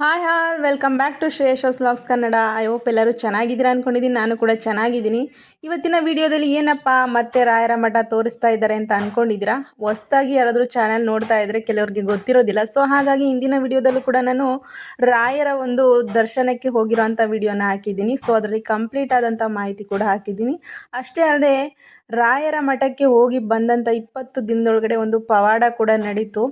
Hi all welcome back to Shreyas's vlogs Kannada I hope ಎಲ್ಲರೂ ಚೆನ್ನಾಗಿದ್ದೀರಾ ಅಂದ್ಕೊಂಡಿದ್ದೀನಿ ನಾನು ಕೂಡ ಚೆನ್ನಾಗಿದ್ದೀನಿ. ಇವತ್ತಿನ ವಿಡಿಯೋದಲ್ಲಿ ಏನಪ್ಪ, ಮತ್ತೆ ರಾಯರ ಮಠ ತೋರಿಸ್ತಾ ಇದ್ದಾರೆ ಅಂತ ಅಂದ್ಕೊಂಡಿದ್ದೀರಾ ಹೊಸ್ದಾಗಿ ಯಾರಾದರೂ ಚಾನಲ್ ನೋಡ್ತಾ ಇದ್ದರೆ ಕೆಲವರಿಗೆ ಗೊತ್ತಿರೋದಿಲ್ಲ. ಸೊ ಹಾಗಾಗಿ ಇಂದಿನ ವಿಡಿಯೋದಲ್ಲೂ ಕೂಡ ನಾನು ರಾಯರ ಒಂದು ದರ್ಶನಕ್ಕೆ ಹೋಗಿರೋಂಥ ವಿಡಿಯೋನ ಹಾಕಿದ್ದೀನಿ. ಸೊ ಅದರಲ್ಲಿ ಕಂಪ್ಲೀಟ್ ಆದಂಥ ಮಾಹಿತಿ ಕೂಡ ಹಾಕಿದ್ದೀನಿ. ಅಷ್ಟೇ ಅಲ್ಲದೆ ರಾಯರ ಮಠಕ್ಕೆ ಹೋಗಿ ಬಂದಂಥ ಇಪ್ಪತ್ತು ದಿನದೊಳಗಡೆ ಒಂದು ಪವಾಡ ಕೂಡ ನಡೀತು.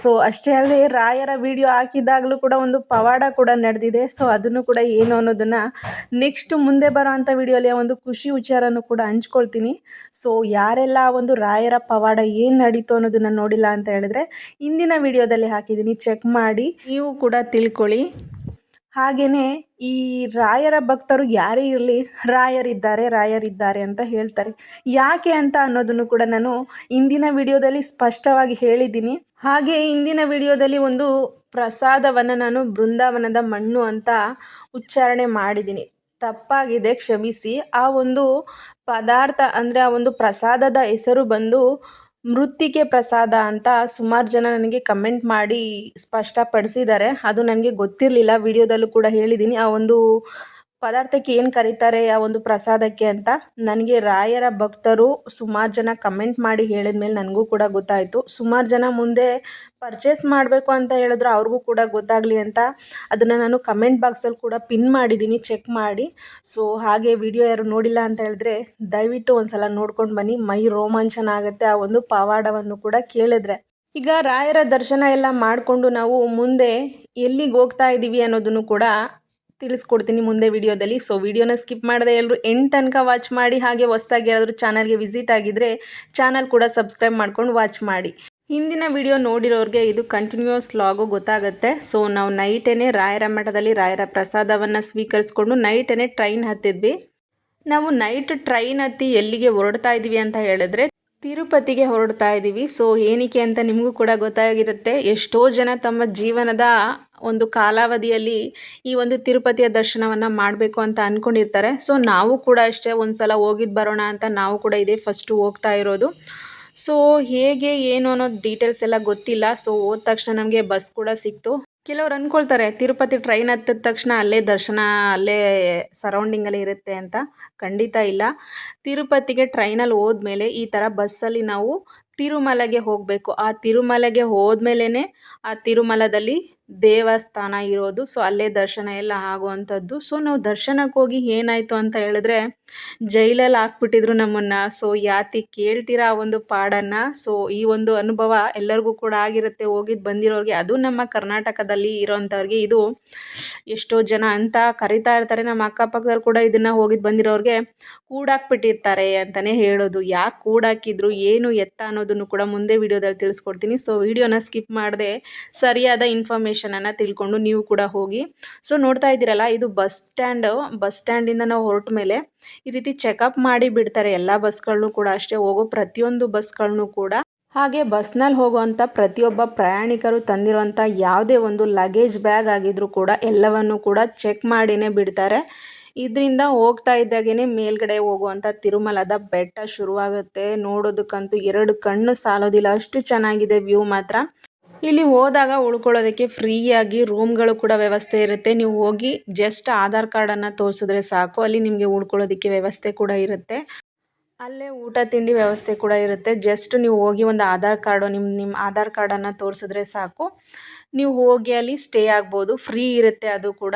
ಸೊ ಅಷ್ಟೇ ಅಲ್ಲದೆ ರಾಯರ ವಿಡಿಯೋ ಹಾಕಿದಾಗಲೂ ಕೂಡ ಒಂದು ಪವಾಡ ಕೂಡ ನಡೆದಿದೆ. ಸೊ ಅದನ್ನು ಕೂಡ ಏನು ಅನ್ನೋದನ್ನು ನೆಕ್ಸ್ಟ್ ಮುಂದೆ ಬರೋ ಅಂಥ ವಿಡಿಯೋಲಿ ಒಂದು ಖುಷಿ ವಿಚಾರನೂ ಕೂಡ ಹಂಚ್ಕೊಳ್ತೀನಿ. ಸೊ ಯಾರೆಲ್ಲ ಒಂದು ರಾಯರ ಪವಾಡ ಏನು ನಡೀತು ಅನ್ನೋದನ್ನು ನೋಡಿಲ್ಲ ಅಂತ ಹೇಳಿದ್ರೆ, ಇಂದಿನ ವಿಡಿಯೋದಲ್ಲಿ ಹಾಕಿದ್ದೀನಿ. ಚೆಕ್ ಮಾಡಿ, ನೀವು ಕೂಡ ತಿಳ್ಕೊಳ್ಳಿ. ಹಾಗೆಯೇ ಈ ರಾಯರ ಭಕ್ತರು ಯಾರೇ ಇರಲಿ, ರಾಯರಿದ್ದಾರೆ ರಾಯರಿದ್ದಾರೆ ಅಂತ ಹೇಳ್ತಾರೆ. ಯಾಕೆ ಅಂತ ಅನ್ನೋದನ್ನು ಕೂಡ ನಾನು ಇಂದಿನ ವಿಡಿಯೋದಲ್ಲಿ ಸ್ಪಷ್ಟವಾಗಿ ಹೇಳಿದ್ದೀನಿ. ಹಾಗೆ ಇಂದಿನ ವಿಡಿಯೋದಲ್ಲಿ ಒಂದು ಪ್ರಸಾದವನ್ನು ನಾನು ಬೃಂದಾವನದ ಮಣ್ಣು ಅಂತ ಉಚ್ಚಾರಣೆ ಮಾಡಿದ್ದೀನಿ. ತಪ್ಪಾಗಿದೆ, ಕ್ಷಮಿಸಿ. ಆ ಒಂದು ಪದಾರ್ಥ ಅಂದರೆ ಆ ಒಂದು ಪ್ರಸಾದದ ಹೆಸರು ಬಂದು ಮೃತ್ತಿಕೆ ಪ್ರಸಾದ ಅಂತ ಸುಮಾರು ಜನ ನನಗೆ ಕಮೆಂಟ್ ಮಾಡಿ ಸ್ಪಷ್ಟಪಡಿಸಿದ್ದಾರೆ. ಅದು ನನಗೆ ಗೊತ್ತಿರಲಿಲ್ಲ. ವಿಡಿಯೋದಲ್ಲೂ ಕೂಡ ಹೇಳಿದ್ದೀನಿ ಆ ಒಂದು ಪದಾರ್ಥಕ್ಕೆ ಏನು ಕರೀತಾರೆ ಆ ಒಂದು ಪ್ರಸಾದಕ್ಕೆ ಅಂತ? ನನಗೆ ರಾಯರ ಭಕ್ತರು ಸುಮಾರು ಜನ ಕಮೆಂಟ್ ಮಾಡಿ ಹೇಳಿದ ಮೇಲೆ ನನಗೂ ಕೂಡ ಗೊತ್ತಾಯಿತು. ಸುಮಾರು ಜನ ಮುಂದೆ ಪರ್ಚೇಸ್ ಮಾಡಬೇಕು ಅಂತ ಹೇಳಿದ್ರು ಅವ್ರಿಗೂ ಕೂಡ ಗೊತ್ತಾಗಲಿ ಅಂತ. ಅದನ್ನು ನಾನು ಕಮೆಂಟ್ ಬಾಕ್ಸಲ್ಲಿ ಕೂಡ ಪಿನ್ ಮಾಡಿದ್ದೀನಿ ಚೆಕ್ ಮಾಡಿ. ಸೊ ಹಾಗೆ ವಿಡಿಯೋ ಯಾರು ನೋಡಿಲ್ಲ ಅಂತ ಹೇಳಿದ್ರೆ ದಯವಿಟ್ಟು ಒಂದು ಸಲ ನೋಡ್ಕೊಂಡು ಬನ್ನಿ. ಮೈ ರೋಮಾಂಚನ ಆಗುತ್ತೆ ಆ ಒಂದು ಪವಾಡವನ್ನು ಕೂಡ ಕೇಳಿದ್ರೆ. ಈಗ ರಾಯರ ದರ್ಶನ ಎಲ್ಲ ಮಾಡಿಕೊಂಡು ನಾವು ಮುಂದೆ ಎಲ್ಲಿಗೆ ಹೋಗ್ತಾ ಇದ್ದೀವಿ ಅನ್ನೋದನ್ನು ಕೂಡ ತಿಳಿಸ್ಕೊಡ್ತೀನಿ ಮುಂದೆ ವಿಡಿಯೋದಲ್ಲಿ. ಸೊ ವಿಡಿಯೋನ ಸ್ಕಿಪ್ ಮಾಡದೆ ಎಲ್ಲರೂ ಎಂಡ್ ತನಕ ವಾಚ್ ಮಾಡಿ, ಹಾಗೆ ಹೊಸ್ದಾಗಿ ಯಾರಾದರೂ ಚಾನಲ್ಗೆ ವಿಸಿಟ್ ಆಗಿದ್ದರೆ ಚಾನಲ್ ಕೂಡ ಸಬ್ಸ್ಕ್ರೈಬ್ ಮಾಡ್ಕೊಂಡು ವಾಚ್ ಮಾಡಿ. ಹಿಂದಿನ ವಿಡಿಯೋ ನೋಡಿರೋರಿಗೆ ಇದು ಕಂಟಿನ್ಯೂಸ್ ಲಾಗು ಗೊತ್ತಾಗುತ್ತೆ. ಸೊ ನಾವು ನೈಟೇನೆ ರಾಯರ ಮಠದಲ್ಲಿ ರಾಯರ ಪ್ರಸಾದವನ್ನು ಸ್ವೀಕರಿಸ್ಕೊಂಡು ನೈಟೇ ಟ್ರೈನ್ ಹತ್ತಿದ್ವಿ. ನಾವು ನೈಟ್ ಟ್ರೈನ್ ಹತ್ತಿ ಎಲ್ಲಿಗೆ ಹೊರಡ್ತಾ ಇದ್ದೀವಿ ಅಂತ ಹೇಳಿದ್ರೆ ತಿರುಪತಿಗೆ ಹೊರಡ್ತಾ ಇದ್ದೀವಿ ಸೊ ಏನಕ್ಕೆ ಅಂತ ನಿಮಗೂ ಕೂಡ ಗೊತ್ತಾಗಿರುತ್ತೆ. ಎಷ್ಟೋ ಜನ ತಮ್ಮ ಜೀವನದ ಒಂದು ಕಾಲಾವಧಿಯಲ್ಲಿ ಈ ಒಂದು ತಿರುಪತಿಯ ದರ್ಶನವನ್ನು ಮಾಡಬೇಕು ಅಂತ ಅಂದ್ಕೊಂಡಿರ್ತಾರೆ ಸೊ ನಾವು ಕೂಡ ಅಷ್ಟೇ ಒಂದು ಸಲ ಹೋಗಿದ್ದು ಬರೋಣ ಅಂತ ನಾವು ಕೂಡ ಇದೇ ಫಸ್ಟು ಹೋಗ್ತಾ ಇರೋದು. ಸೊ ಹೇಗೆ, ಏನು ಅನ್ನೋದು ಡೀಟೇಲ್ಸ್ ಎಲ್ಲ ಗೊತ್ತಿಲ್ಲ. ಸೊ ಹೋದ ತಕ್ಷಣ ನಮಗೆ ಬಸ್ ಕೂಡ ಸಿಕ್ತು. ಕೆಲವ್ರು ಅಂದ್ಕೊಳ್ತಾರೆ ತಿರುಪತಿ ಟ್ರೈನ್ ಹತ್ತಿದ ತಕ್ಷಣ ಅಲ್ಲೇ ದರ್ಶನ, ಅಲ್ಲೇ ಸರೌಂಡಿಂಗಲ್ಲಿ ಇರುತ್ತೆ ಅಂತ. ಖಂಡಿತ ಇಲ್ಲ. ತಿರುಪತಿಗೆ ಟ್ರೈನಲ್ಲಿ ಹೋದ್ಮೇಲೆ ಈ ಥರ ಬಸ್ಸಲ್ಲಿ ನಾವು ತಿರುಮಲಗೆ ಹೋಗಬೇಕು. ಆ ತಿರುಮಲಗೆ ಹೋದ್ಮೇಲೆ ಆ ತಿರುಮಲದಲ್ಲಿ ದೇವಸ್ಥಾನ ಇರೋದು. ಸೊ ಅಲ್ಲೇ ದರ್ಶನ ಎಲ್ಲ ಆಗುವಂಥದ್ದು. ಸೊ ನಾವು ದರ್ಶನಕ್ಕೆ ಹೋಗಿ ಏನಾಯಿತು ಅಂತ ಹೇಳಿದ್ರೆ, ಜೈಲಲ್ಲಿ ಹಾಕ್ಬಿಟ್ಟಿದ್ರು ನಮ್ಮನ್ನು. ಸೊ ಯಾತಿ ಕೇಳ್ತೀರಾ ಆ ಒಂದು ಪಾಡನ್ನು? ಸೊ ಈ ಒಂದು ಅನುಭವ ಎಲ್ಲರಿಗೂ ಕೂಡ ಆಗಿರುತ್ತೆ. ಹೋಗಿದ್ದು ಬಂದಿರೋರಿಗೆ. ಅದು ನಮ್ಮ ಕರ್ನಾಟಕದಲ್ಲಿ ಇರೋವಂಥವ್ರಿಗೆ ಇದು ಎಷ್ಟೋ ಜನ ಅಂತ ಕರಿತಾ ಇರ್ತಾರೆ. ನಮ್ಮ ಅಕ್ಕಪಕ್ಕದಲ್ಲಿ ಕೂಡ ಇದನ್ನು ಹೋಗಿದ್ದು ಬಂದಿರೋರಿಗೆ ಕೂಡಾಕ್ಬಿಟ್ಟಿರ್ತಾರೆ ಅಂತಲೇ ಹೇಳೋದು. ಯಾಕೆ ಕೂಡಾಕಿದ್ರು, ಏನು ಎತ್ತ ಅನ್ನೋದನ್ನು ಕೂಡ ಮುಂದೆ ವಿಡಿಯೋದಲ್ಲಿ ತಿಳಿಸ್ಕೊಡ್ತೀನಿ. ಸೊ ವಿಡಿಯೋನ ಸ್ಕಿಪ್ ಮಾಡದೆ, ಸರಿಯಾದ ಇನ್ಫಾರ್ಮೇಷನ್ ಇನ್ಫಾರ್ಮೇಷನನ್ನು ತಿಳ್ಕೊಂಡು ನೀವು ಕೂಡ ಹೋಗಿ. ಸೊ ನೋಡ್ತಾ ಇದ್ದೀರಲ್ಲ, ಇದು ಬಸ್ ಸ್ಟ್ಯಾಂಡ್ ಬಸ್ ಸ್ಟ್ಯಾಂಡಿಂದ ನಾವು ಹೊರಟ ಮೇಲೆ ಈ ರೀತಿ ಚೆಕಪ್ ಮಾಡಿ ಬಿಡ್ತಾರೆ ಎಲ್ಲ ಬಸ್ಗಳನ್ನೂ ಕೂಡ ಅಷ್ಟೇ, ಹೋಗೋ ಪ್ರತಿಯೊಂದು ಬಸ್ಗಳನ್ನೂ ಕೂಡ. ಹಾಗೆ ಬಸ್ನಲ್ಲಿ ಹೋಗುವಂಥ ಪ್ರತಿಯೊಬ್ಬ ಪ್ರಯಾಣಿಕರು ತಂದಿರುವಂಥ ಯಾವುದೇ ಒಂದು ಲಗೇಜ್ ಬ್ಯಾಗ್ ಆಗಿದ್ರೂ ಕೂಡ ಎಲ್ಲವನ್ನು ಕೂಡ ಚೆಕ್ ಮಾಡಿನೇ ಬಿಡ್ತಾರೆ. ಇದರಿಂದ ಹೋಗ್ತಾ ಇದ್ದಾಗೇ ಮೇಲ್ಗಡೆ ಹೋಗುವಂಥ ತಿರುಮಲದ ಬೆಟ್ಟ ಶುರುವಾಗುತ್ತೆ. ನೋಡೋದಕ್ಕಂತೂ ಎರಡು ಕಣ್ಣು ಸಾಲೋದಿಲ್ಲ, ಅಷ್ಟು ಚೆನ್ನಾಗಿದೆ ವ್ಯೂ ಮಾತ್ರ. ಇಲ್ಲಿ ಹೋದಾಗ ಉಳ್ಕೊಳ್ಳೋದಕ್ಕೆ ಫ್ರೀಯಾಗಿ ರೂಮ್ಗಳು ಕೂಡ ವ್ಯವಸ್ಥೆ ಇರುತ್ತೆ. ನೀವು ಹೋಗಿ ಜಸ್ಟ್ ಆಧಾರ್ ಕಾರ್ಡನ್ನು ತೋರಿಸಿದ್ರೆ ಸಾಕು. ಅಲ್ಲಿ ನಿಮಗೆ ಉಳ್ಕೊಳ್ಳೋದಕ್ಕೆ ವ್ಯವಸ್ಥೆ ಕೂಡ ಇರುತ್ತೆ. ಅಲ್ಲೇ ಊಟ, ತಿಂಡಿ ವ್ಯವಸ್ಥೆ ಕೂಡ ಇರುತ್ತೆ. ಜಸ್ಟ್ ನೀವು ಹೋಗಿ ಒಂದು ಆಧಾರ್ ಕಾರ್ಡು ನಿಮ್ಮ ನಿಮ್ಮ ಆಧಾರ್ ಕಾರ್ಡನ್ನು ತೋರಿಸಿದ್ರೆ ಸಾಕು. ನೀವು ಹೋಗಿ ಅಲ್ಲಿ ಸ್ಟೇ ಆಗ್ಬೋದು. ಫ್ರೀ ಇರುತ್ತೆ ಅದು ಕೂಡ.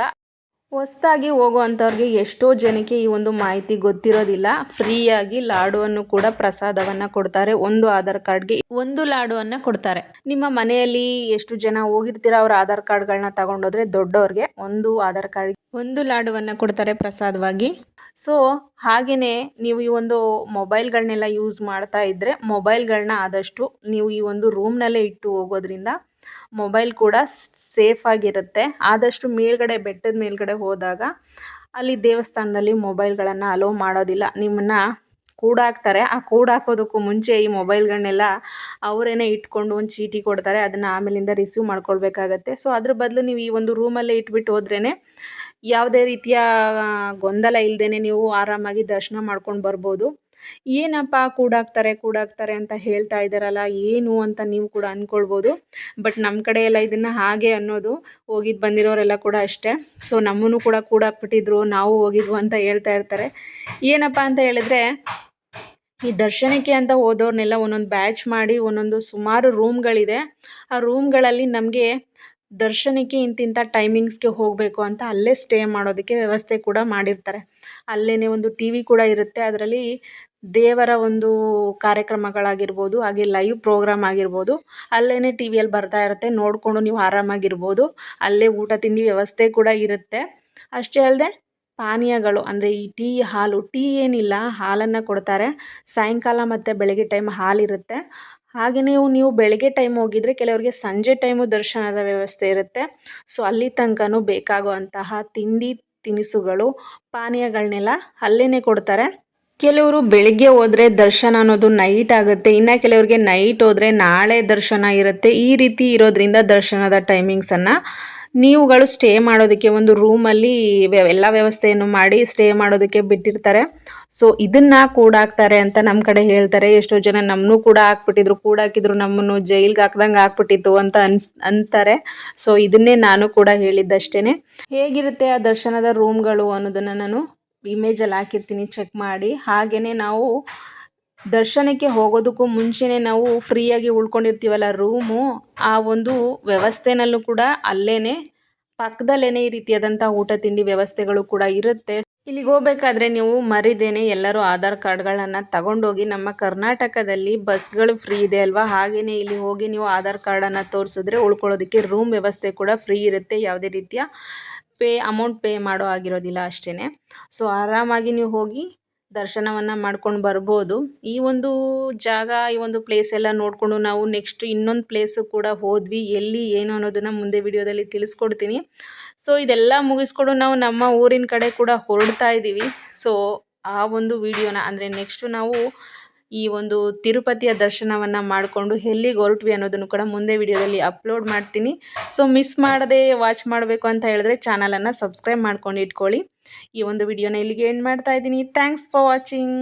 ಹೊಸ್ದಾಗಿ ಹೋಗುವಂಥವ್ರಿಗೆ ಎಷ್ಟೋ ಜನಕ್ಕೆ ಈ ಒಂದು ಮಾಹಿತಿ ಗೊತ್ತಿರೋದಿಲ್ಲ. ಫ್ರೀಯಾಗಿ ಲಾಡುವನ್ನು ಕೂಡ ಪ್ರಸಾದವನ್ನು ಕೊಡ್ತಾರೆ. ಒಂದು ಆಧಾರ್ ಕಾರ್ಡ್ಗೆ ಒಂದು ಲಾಡುವನ್ನು ಕೊಡ್ತಾರೆ. ನಿಮ್ಮ ಮನೆಯಲ್ಲಿ ಎಷ್ಟು ಜನ ಹೋಗಿರ್ತೀರ ಅವ್ರ ಆಧಾರ್ ಕಾರ್ಡ್ಗಳನ್ನ ತಗೊಂಡೋದ್ರೆ ದೊಡ್ಡವ್ರಿಗೆ ಒಂದು ಆಧಾರ್ ಕಾರ್ಡ್ ಒಂದು ಲಾಡುವನ್ನು ಕೊಡ್ತಾರೆ ಪ್ರಸಾದವಾಗಿ. ಸೊ ಹಾಗೆಯೇ ನೀವು ಈ ಒಂದು ಮೊಬೈಲ್ಗಳನ್ನೆಲ್ಲ ಯೂಸ್ ಮಾಡ್ತಾ ಇದ್ದರೆ ಮೊಬೈಲ್ಗಳನ್ನ ಆದಷ್ಟು ನೀವು ಈ ಒಂದು ರೂಮ್ನಲ್ಲೇ ಇಟ್ಟು ಹೋಗೋದ್ರಿಂದ ಮೊಬೈಲ್ ಕೂಡ ಸೇಫಾಗಿರುತ್ತೆ ಆದಷ್ಟು ಮೇಲ್ಗಡೆ ಬೆಟ್ಟದ ಮೇಲ್ಗಡೆ ಹೋದಾಗ ಅಲ್ಲಿ ದೇವಸ್ಥಾನದಲ್ಲಿ ಮೊಬೈಲ್ಗಳನ್ನು ಅಲೋ ಮಾಡೋದಿಲ್ಲ. ನಿಮ್ಮನ್ನು ಕೂಡಾಕ್ತಾರೆ. ಆ ಕೂಡಾಕೋದಕ್ಕೂ ಮುಂಚೆ ಈ ಮೊಬೈಲ್ಗಳನ್ನೆಲ್ಲ ಅವರೇನೆ ಇಟ್ಕೊಂಡು ಒಂದು ಚೀಟಿ ಕೊಡ್ತಾರೆ. ಅದನ್ನು ಆಮೇಲಿಂದ ರಿಸೀವ್ ಮಾಡ್ಕೊಳ್ಬೇಕಾಗತ್ತೆ. ಸೊ ಅದ್ರ ಬದಲು ನೀವು ಈ ಒಂದು ರೂಮಲ್ಲೇ ಇಟ್ಬಿಟ್ಟು ಹೋದ್ರೇ ಯಾವುದೇ ರೀತಿಯ ಗೊಂದಲ ಇಲ್ಲದೇ ನೀವು ಆರಾಮಾಗಿ ದರ್ಶನ ಮಾಡ್ಕೊಂಡು ಬರ್ಬೋದು. ಏನಪ್ಪ ಕೂಡಾಕ್ತಾರೆ ಕೂಡಾಕ್ತಾರೆ ಅಂತ ಹೇಳ್ತಾ ಇದ್ದಾರಲ್ಲ, ಏನು ಅಂತ ನೀವು ಕೂಡ ಅಂದ್ಕೊಳ್ಬೋದು ಬಟ್ ನಮ್ಮ ಕಡೆ ಎಲ್ಲ ಇದನ್ನು ಹಾಗೆ ಅನ್ನೋದು ಹೋಗಿದ್ದು ಬಂದಿರೋರೆಲ್ಲ ಕೂಡ ಅಷ್ಟೇ. ಸೊ, ನಮ್ಮನ್ನು ಕೂಡ ಕೂಡಾಕ್ಬಿಟ್ಟಿದ್ರು, ನಾವು ಹೋಗಿದ್ವು ಅಂತ ಹೇಳ್ತಾ ಇರ್ತಾರೆ. ಏನಪ್ಪ ಅಂತ ಹೇಳಿದ್ರೆ, ಈ ದರ್ಶನಕ್ಕೆ ಅಂತ ಹೋದವ್ರನ್ನೆಲ್ಲ ಒಂದೊಂದು ಬ್ಯಾಚ್ ಮಾಡಿ ಒಂದೊಂದು ಸುಮಾರು ರೂಮ್ಗಳಿದೆ. ಆ ರೂಮ್ಗಳಲ್ಲಿ ನಮಗೆ ದರ್ಶನಕ್ಕೆ ಇಂತಿಂಥ ಟೈಮಿಂಗ್ಸ್ಗೆ ಹೋಗಬೇಕು ಅಂತ ಅಲ್ಲೇ ಸ್ಟೇ ಮಾಡೋದಕ್ಕೆ ವ್ಯವಸ್ಥೆ ಕೂಡ ಮಾಡಿರ್ತಾರೆ. ಅಲ್ಲೇ ಒಂದು ಟಿ ವಿ ಕೂಡ ಇರುತ್ತೆ. ಅದರಲ್ಲಿ ದೇವರ ಒಂದು ಕಾರ್ಯಕ್ರಮಗಳಾಗಿರ್ಬೋದು, ಹಾಗೆ ಲೈವ್ ಪ್ರೋಗ್ರಾಮ್ ಆಗಿರ್ಬೋದು ಅಲ್ಲೇ ಟಿ ವಿಯಲ್ಲಿ ಬರ್ತಾ ಇರುತ್ತೆ. ನೋಡಿಕೊಂಡು ನೀವು ಆರಾಮಾಗಿರ್ಬೋದು. ಅಲ್ಲೇ ಊಟ, ತಿಂಡಿ ವ್ಯವಸ್ಥೆ ಕೂಡ ಇರುತ್ತೆ. ಅಷ್ಟೇ ಅಲ್ಲದೆ ಪಾನೀಯಗಳು, ಅಂದರೆ ಈ ಟೀ ಹಾಲು, ಟೀ ಏನಿಲ್ಲ, ಹಾಲನ್ನು ಕೊಡ್ತಾರೆ. ಸಾಯಂಕಾಲ ಮತ್ತು ಬೆಳಗ್ಗೆ ಟೈಮ್ ಹಾಲಿರುತ್ತೆ. ಹಾಗೆ ನೀವು ನೀವು ಬೆಳಗ್ಗೆ ಟೈಮ್ ಹೋಗಿದ್ರೆ ಕೆಲವರಿಗೆ ಸಂಜೆ ಟೈಮು ದರ್ಶನದ ವ್ಯವಸ್ಥೆ ಇರುತ್ತೆ. ಸೊ ಅಲ್ಲಿ ತನಕನೂ ಬೇಕಾಗುವಂತಹ ತಿಂಡಿ, ತಿನಿಸುಗಳು ಪಾನೀಯಗಳನ್ನೆಲ್ಲ ಅಲ್ಲೇ ಕೊಡ್ತಾರೆ. ಕೆಲವರು ಬೆಳಿಗ್ಗೆ ಹೋದರೆ ದರ್ಶನ ಅನ್ನೋದು ನೈಟ್ ಆಗುತ್ತೆ. ಇನ್ನು ಕೆಲವರಿಗೆ ನೈಟ್ ಹೋದರೆ ನಾಳೆ ದರ್ಶನ ಇರುತ್ತೆ. ಈ ರೀತಿ ಇರೋದ್ರಿಂದ ದರ್ಶನದ ಟೈಮಿಂಗ್ಸನ್ನು ನೀವುಗಳು ಸ್ಟೇ ಮಾಡೋದಕ್ಕೆ ಒಂದು ರೂಮಲ್ಲಿ ಎಲ್ಲ ವ್ಯವಸ್ಥೆಯನ್ನು ಮಾಡಿ ಸ್ಟೇ ಮಾಡೋದಕ್ಕೆ ಬಿಟ್ಟಿರ್ತಾರೆ. ಸೊ ಇದನ್ನ ಕೂಡಾಕ್ತಾರೆ ಅಂತ ನಮ್ಮ ಕಡೆ ಹೇಳ್ತಾರೆ. ಎಷ್ಟೋ ಜನ ನಮ್ಮನ್ನು ಕೂಡ ಹಾಕ್ಬಿಟ್ಟಿದ್ರು ಕೂಡಾಕಿದ್ರು ನಮ್ಮನ್ನು ಜೈಲ್ಗೆ ಹಾಕ್ದಂಗೆ ಹಾಕ್ಬಿಟ್ಟಿತ್ತು ಅಂತ ಅನ್ಸ್, ಅಂತಾರೆ. ಸೊ ಇದನ್ನೇ ನಾನು ಕೂಡ ಹೇಳಿದ್ದಷ್ಟೇ ಹೇಗಿರುತ್ತೆ ಆ ದರ್ಶನದ ರೂಮ್ಗಳು ಅನ್ನೋದನ್ನು ನಾನು ಇಮೇಜಲ್ಲಿ ಹಾಕಿರ್ತೀನಿ ಚೆಕ್ ಮಾಡಿ. ಹಾಗೆಯೇ ನಾವು ದರ್ಶನಕ್ಕೆ ಹೋಗೋದಕ್ಕೂ ಮುಂಚೆನೇ ನಾವು ಫ್ರೀಯಾಗಿ ಉಳ್ಕೊಂಡಿರ್ತೀವಲ್ಲ ರೂಮು, ಆ ಒಂದು ವ್ಯವಸ್ಥೆನಲ್ಲೂ ಕೂಡ ಅಲ್ಲೇ ಪಕ್ಕದಲ್ಲೇ ಈ ರೀತಿಯಾದಂಥ ಊಟ ತಿಂಡಿ ವ್ಯವಸ್ಥೆಗಳು ಕೂಡ ಇರುತ್ತೆ. ಇಲ್ಲಿಗೆ ಹೋಗ್ಬೇಕಾದ್ರೆ ನೀವು ಮರಿದೇನೆ ಎಲ್ಲರೂ ಆಧಾರ್ ಕಾರ್ಡ್ಗಳನ್ನು ತಗೊಂಡೋಗಿ ನಮ್ಮ ಕರ್ನಾಟಕದಲ್ಲಿ ಬಸ್ಗಳು ಫ್ರೀ ಇದೆ ಅಲ್ವಾ? ಹಾಗೆಯೇ ಇಲ್ಲಿ ಹೋಗಿ ನೀವು ಆಧಾರ್ ಕಾರ್ಡನ್ನು ತೋರಿಸಿದ್ರೆ ಉಳ್ಕೊಳ್ಳೋದಕ್ಕೆ ರೂಮ್ ವ್ಯವಸ್ಥೆ ಕೂಡ ಫ್ರೀ ಇರುತ್ತೆ, ಯಾವುದೇ ರೀತಿಯ ಪೇ, ಅಮೌಂಟ್ ಪೇ ಮಾಡೋ ಆಗಿರೋದಿಲ್ಲ ಅಷ್ಟೇ ಸೊ ಆರಾಮಾಗಿ ನೀವು ಹೋಗಿ ದರ್ಶನವನ್ನು ಮಾಡ್ಕೊಂಡು ಬರ್ಬೋದು. ಈ ಒಂದು ಜಾಗ, ಈ ಒಂದು ಪ್ಲೇಸ್ ಎಲ್ಲ ನೋಡಿಕೊಂಡು ನಾವು ನೆಕ್ಸ್ಟ್ ಇನ್ನೊಂದು ಪ್ಲೇಸು ಕೂಡ ಹೋದ್ವಿ. ಎಲ್ಲಿ, ಏನು ಅನ್ನೋದನ್ನು ಮುಂದೆ ವಿಡಿಯೋದಲ್ಲಿ ತಿಳಿಸ್ಕೊಡ್ತೀನಿ. ಸೊ ಇದೆಲ್ಲ ಮುಗಿಸ್ಕೊಂಡು ನಾವು ನಮ್ಮ ಊರಿನ ಕಡೆ ಕೂಡ ಹೊರಡ್ತಾ ಇದ್ದೀವಿ ಸೊ ಆ ಒಂದು ವಿಡಿಯೋನ ಅಂದರೆ ನೆಕ್ಸ್ಟು ನಾವು ಈ ಒಂದು ತಿರುಪತಿಯ ದರ್ಶನವನ್ನು ಮಾಡಿಕೊಂಡು ಎಲ್ಲಿಗೆ ಹೊರಟ್ವಿ ಅನ್ನೋದನ್ನು ಕೂಡ ಮುಂದೆ ವಿಡಿಯೋದಲ್ಲಿ ಅಪ್ಲೋಡ್ ಮಾಡ್ತೀನಿ. ಸೊ ಮಿಸ್ ಮಾಡದೆ ವಾಚ್ ಮಾಡಬೇಕು ಅಂತ ಹೇಳಿದ್ರೆ ಚಾನಲನ್ನು ಸಬ್ಸ್ಕ್ರೈಬ್ ಮಾಡ್ಕೊಂಡು ಇಟ್ಕೊಳ್ಳಿ. ಈ ಒಂದು ವಿಡಿಯೋನ ಇಲ್ಲಿಗೆ ಏನು ಮಾಡ್ತಾ ಇದ್ದೀನಿ. Thanks for watching